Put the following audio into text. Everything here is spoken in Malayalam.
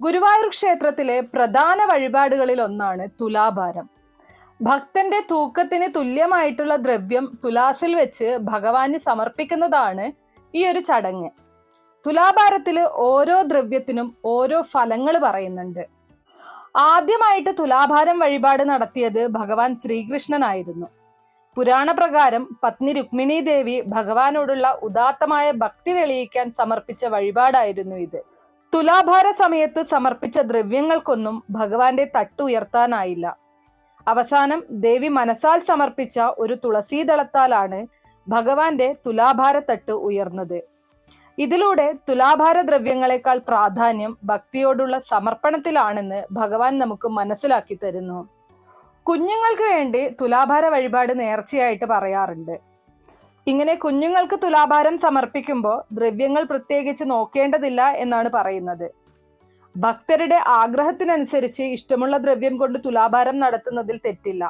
ഗുരുവായൂർ ക്ഷേത്രത്തിലെ പ്രധാന വഴിപാടുകളിൽ ഒന്നാണ് തുലാഭാരം. ഭക്തന്റെ തൂക്കത്തിന് തുല്യമായിട്ടുള്ള ദ്രവ്യം തുലാസിൽ വെച്ച് ഭഗവാന് സമർപ്പിക്കുന്നതാണ് ഈ ഒരു ചടങ്ങ്. തുലാഭാരത്തിൽ ഓരോ ദ്രവ്യത്തിനും ഓരോ ഫലങ്ങൾ പറയുന്നുണ്ട്. ആദ്യമായിട്ട് തുലാഭാരം വഴിപാട് നടത്തിയത് ഭഗവാൻ ശ്രീകൃഷ്ണനായിരുന്നു. പുരാണപ്രകാരം പത്നി രുക്മിണി ദേവി ഭഗവാനോടുള്ള ഉദാത്തമായ ഭക്തി തെളിയിക്കാൻ സമർപ്പിച്ച വഴിപാടായിരുന്നു ഇത്. തുലാഭാര സമയത്ത് സമർപ്പിച്ച ദ്രവ്യങ്ങൾക്കൊന്നും ഭഗവാന്റെ തട്ടുയർത്താനായില്ല. അവസാനം ദേവി മനസ്സാൽ സമർപ്പിച്ച ഒരു തുളസീദളത്താലാണ് ഭഗവാന്റെ തുലാഭാര തട്ട് ഉയർന്നത്. ഇതിലൂടെ തുലാഭാര ദ്രവ്യങ്ങളെക്കാൾ പ്രാധാന്യം ഭക്തിയോടുള്ള സമർപ്പണത്തിലാണെന്ന് ഭഗവാൻ നമുക്ക് മനസ്സിലാക്കി തരുന്നു. കുഞ്ഞുങ്ങൾക്ക് വേണ്ടി തുലാഭാര വഴിപാട് നേർച്ചയായിട്ട് പറയാറുണ്ട്. ഇങ്ങനെ കുഞ്ഞുങ്ങൾക്ക് തുലാഭാരം സമർപ്പിക്കുമ്പോൾ ദ്രവ്യങ്ങൾ പ്രത്യേകിച്ച് നോക്കേണ്ടതില്ല എന്നാണ് പറയുന്നത്. ഭക്തരുടെ ആഗ്രഹത്തിനനുസരിച്ച് ഇഷ്ടമുള്ള ദ്രവ്യം കൊണ്ട് തുലാഭാരം നടത്തുന്നതിൽ തെറ്റില്ല.